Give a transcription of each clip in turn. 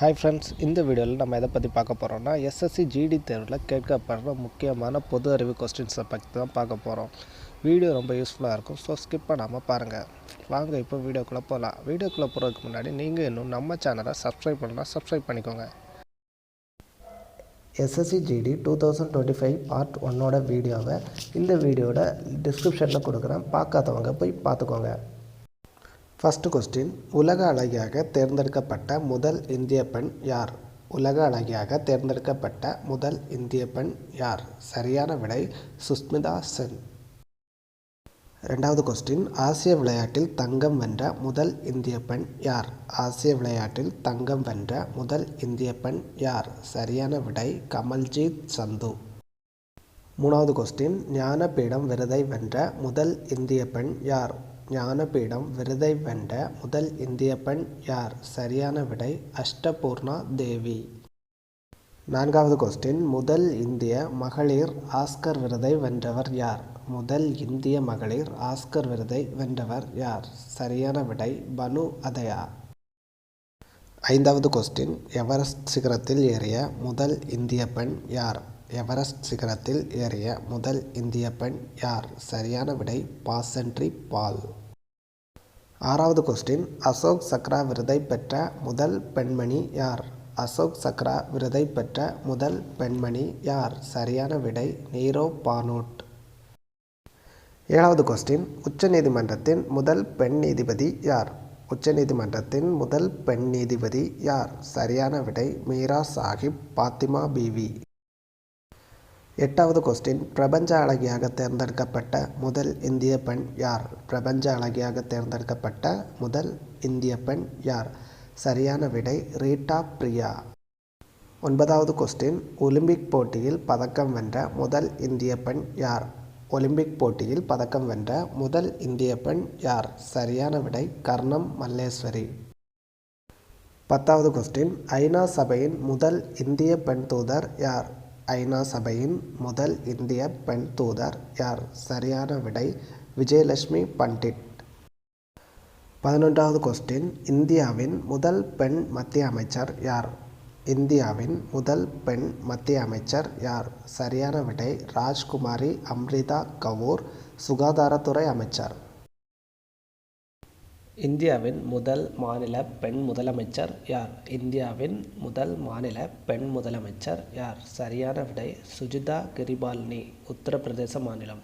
Hi friends இந்த வீடியோவில் நம்ம எதை பற்றி பார்க்க போகிறோம்னா எஸ்எஸ்சி ஜிடி தேர்வில் கேட்கப்படுற முக்கியமான பொது அறிவு கொஸ்டின்ஸை பற்றி தான் பார்க்க போகிறோம் வீடியோ ரொம்ப யூஸ்ஃபுல்லாக இருக்கும் ஸோ ஸ்கிப் பண்ணாமல் பாருங்கள் வாங்க இப்போ வீடியோக்குள்ளே போகலாம் வீடியோக்குள்ளே போகிறதுக்கு முன்னாடி நீங்கள் இன்னும் நம்ம சேனலை சப்ஸ்கிரைப் பண்ணலாம் சப்ஸ்கிரைப் பண்ணிக்கோங்க. SSC GD two thousand twenty five part ஒன்னோட வீடியோவை இந்த வீடியோட டிஸ்கிரிப்ஷனில் கொடுக்குறேன். பார்க்காதவங்க போய் பார்த்துக்கோங்க. ஃபஸ்ட்டு கொஸ்டின் உலக அழகியாக தேர்ந்தெடுக்கப்பட்ட முதல் இந்திய பெண் யார்? உலக அழகியாக தேர்ந்தெடுக்கப்பட்ட முதல் இந்திய பெண் யார்? சரியான விடை சுஸ்மிதா சென். ரெண்டாவது கொஸ்டின் ஆசிய விளையாட்டில் தங்கம் வென்ற முதல் இந்திய பெண் யார்? ஆசிய விளையாட்டில் தங்கம் வென்ற முதல் இந்திய பெண் யார்? சரியான விடை கமல்ஜீத் சந்து. மூணாவது கொஸ்டின் ஞானபீடம் விருதை வென்ற முதல் இந்திய பெண் யார்? ஞானபீடம் விருதை வென்ற முதல் இந்திய பெண் யார்? சரியான விடை அஷ்டபூர்ணா தேவி. நான்காவது கொஸ்டின் முதல் இந்திய மகளிர் ஆஸ்கர் விருதை வென்றவர் யார்? முதல் இந்திய மகளிர் ஆஸ்கர் விருதை வென்றவர் யார்? சரியான விடை பனு அதயா. ஐந்தாவது கொஸ்டின் எவரெஸ்ட் சிகரத்தில் ஏறிய முதல் இந்திய பெண் யார்? எவரெஸ்ட் சிகரத்தில் ஏறிய முதல் இந்திய பெண் யார்? சரியான விடை பாசன்ட்ரி பால். ஆறாவது கொஸ்டின் அசோக் சக்ரா விருதை பெற்ற முதல் பெண்மணி யார்? அசோக் சக்ரா விருதை பெற்ற முதல் பெண்மணி யார்? சரியான விடை நீரோ பானோட். ஏழாவது கொஸ்டின் உச்சநீதிமன்றத்தின் முதல் பெண் நீதிபதி யார்? உச்சநீதிமன்றத்தின் முதல் பெண் நீதிபதி யார்? சரியான விடை மீரா சாஹிப் பாத்திமா பிவி. எட்டாவது கொஸ்டின் பிரபஞ்ச அழகியாக தேர்ந்தெடுக்கப்பட்ட முதல் இந்திய பெண் யார்? பிரபஞ்ச அழகியாக தேர்ந்தெடுக்கப்பட்ட முதல் இந்திய பெண் யார்? சரியான விடை ரீட்டா பிரியா. ஒன்பதாவது கொஸ்டின் ஒலிம்பிக் போட்டியில் பதக்கம் வென்ற முதல் இந்திய பெண் யார்? ஒலிம்பிக் போட்டியில் பதக்கம் வென்ற முதல் இந்திய பெண் யார்? சரியான விடை கர்ணம் மல்லேஸ்வரி. பத்தாவது கொஸ்டின் ஐநா சபையின் முதல் இந்திய பெண் தூதர் யார்? ஐநா சபையின் முதல் இந்திய பெண் தூதர் யார்? சரியான விடை விஜயலட்சுமி பண்டிட். பதினொன்றாவது கொஸ்டின் இந்தியாவின் முதல் பெண் மத்திய அமைச்சர் யார்? இந்தியாவின் முதல் பெண் மத்திய அமைச்சர் யார்? சரியான விடை ராஜ்குமாரி அம்ரிதா கவூர் சுகாதாரத்துறை அமைச்சர். இந்தியாவின் முதல் மாநில பெண் முதலமைச்சர் யார்? இந்தியாவின் முதல் மாநில பெண் முதலமைச்சர் யார்? சரியான விடை சுஜிதா கிரிபால்னி உத்தரப்பிரதேச மாநிலம்.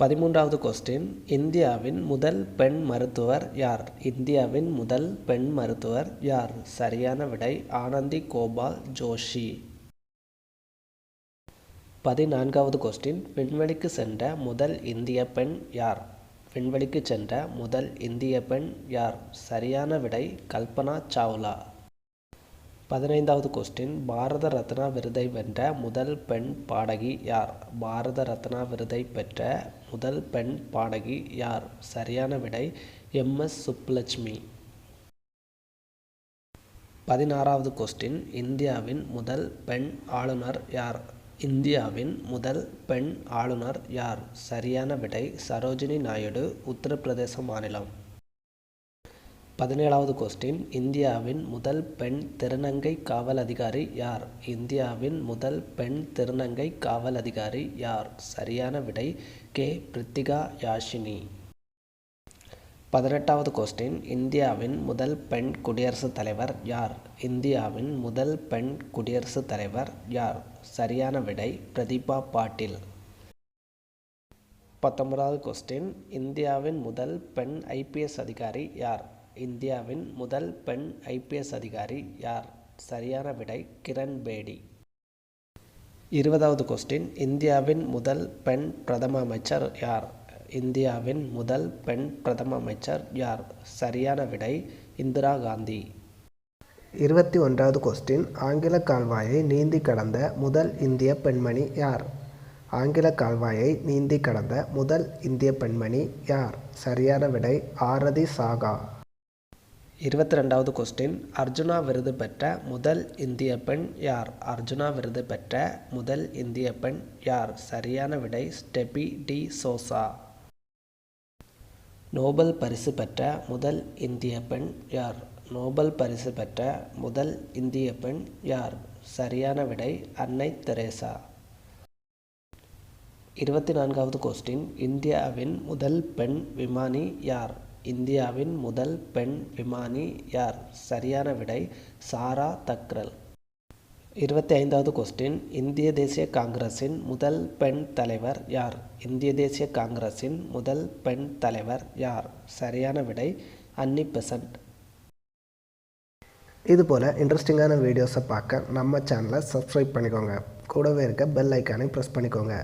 பதிமூன்றாவது கொஸ்டின் இந்தியாவின் முதல் பெண் மருத்துவர் யார்? இந்தியாவின் முதல் பெண் மருத்துவர் யார்? சரியான விடை ஆனந்தி கோபால் ஜோஷி. பதினான்காவது கொஸ்டின் விண்வெளிக்கு சென்ற முதல் இந்திய பெண் யார்? விண்வெளிக்கு சென்ற முதல் இந்திய பெண் யார்? சரியான விடை கல்பனா சாவ்லா. பதினைந்தாவது கொஸ்டின் பாரத ரத்னா விருதை வென்ற முதல் பெண் பாடகி யார்? பாரத ரத்னா விருதை பெற்ற முதல் பெண் பாடகி யார்? சரியான விடை எம்எஸ் சுப்புலட்சுமி. பதினாறாவது கொஸ்டின் இந்தியாவின் முதல் பெண் ஆளுநர் யார்? இந்தியாவின் முதல் பெண் ஆளுநர் யார்? சரியான விடை சரோஜினி நாயுடு உத்தரப்பிரதேச மாநிலம். பதினேழாவது கொஸ்டின் இந்தியாவின் முதல் பெண் திருநங்கை காவல் அதிகாரி யார்? இந்தியாவின் முதல் பெண் திருநங்கை காவல் அதிகாரி யார்? சரியான விடை கே. பிரித்திகா யாஷினி. பதினெட்டாவது கொஸ்டின் இந்தியாவின் முதல் பெண் குடியரசுத் தலைவர் யார்? இந்தியாவின் முதல் பெண் குடியரசுத் தலைவர் யார்? சரியான விடை பிரதீபா பாட்டில். பத்தொன்பதாவது கொஸ்டின் இந்தியாவின் முதல் பெண் ஐபிஎஸ் அதிகாரி யார்? இந்தியாவின் முதல் பெண் ஐபிஎஸ் அதிகாரி யார்? சரியான விடை கிரண் பேடி. இருபதாவது கொஸ்டின் இந்தியாவின் முதல் பெண் பிரதம அமைச்சர் யார்? இந்தியாவின் முதல் பெண் பிரதம அமைச்சர் யார்? சரியான விடை இந்திரா காந்தி. இருபத்தி ஒன்றாவது கொஸ்டின் ஆங்கில கால்வாயை நீந்தி கடந்த முதல் இந்திய பெண்மணி யார்? ஆங்கில கால்வாயை நீந்தி கடந்த முதல் இந்திய பெண்மணி யார்? சரியான விடை ஆரதி சாகா. இருபத்தி ரெண்டாவது கொஸ்டின் அர்ஜுனா விருது பெற்ற முதல் இந்திய பெண் யார்? அர்ஜுனா விருது பெற்ற முதல் இந்திய பெண் யார்? சரியான விடை ஸ்டெபி டி சோசா. நோபல் பரிசு பெற்ற முதல் இந்திய பெண் யார்? நோபல் பரிசு பெற்ற முதல் இந்திய பெண் யார்? சரியான விடை அன்னை தெரேசா. இருபத்தி நான்காவது கொஸ்டின் இந்தியாவின் முதல் பெண் விமானி யார்? இந்தியாவின் முதல் பெண் விமானி யார்? சரியான விடை சாரா தக்ரல். இருபத்தி ஐந்தாவது கொஸ்டின் இந்திய தேசிய காங்கிரஸின் முதல் பெண் தலைவர் யார்? இந்திய தேசிய காங்கிரஸின் முதல் பெண் தலைவர் யார்? சரியான விடை அன்னி பெசன்ட். இதுபோல் இன்ட்ரெஸ்டிங்கான வீடியோஸை பார்க்க நம்ம சேனலை சப்ஸ்கிரைப் பண்ணிக்கோங்க. கூடவே இருக்க பெல் ஐக்கானை ப்ரெஸ் பண்ணிக்கோங்க.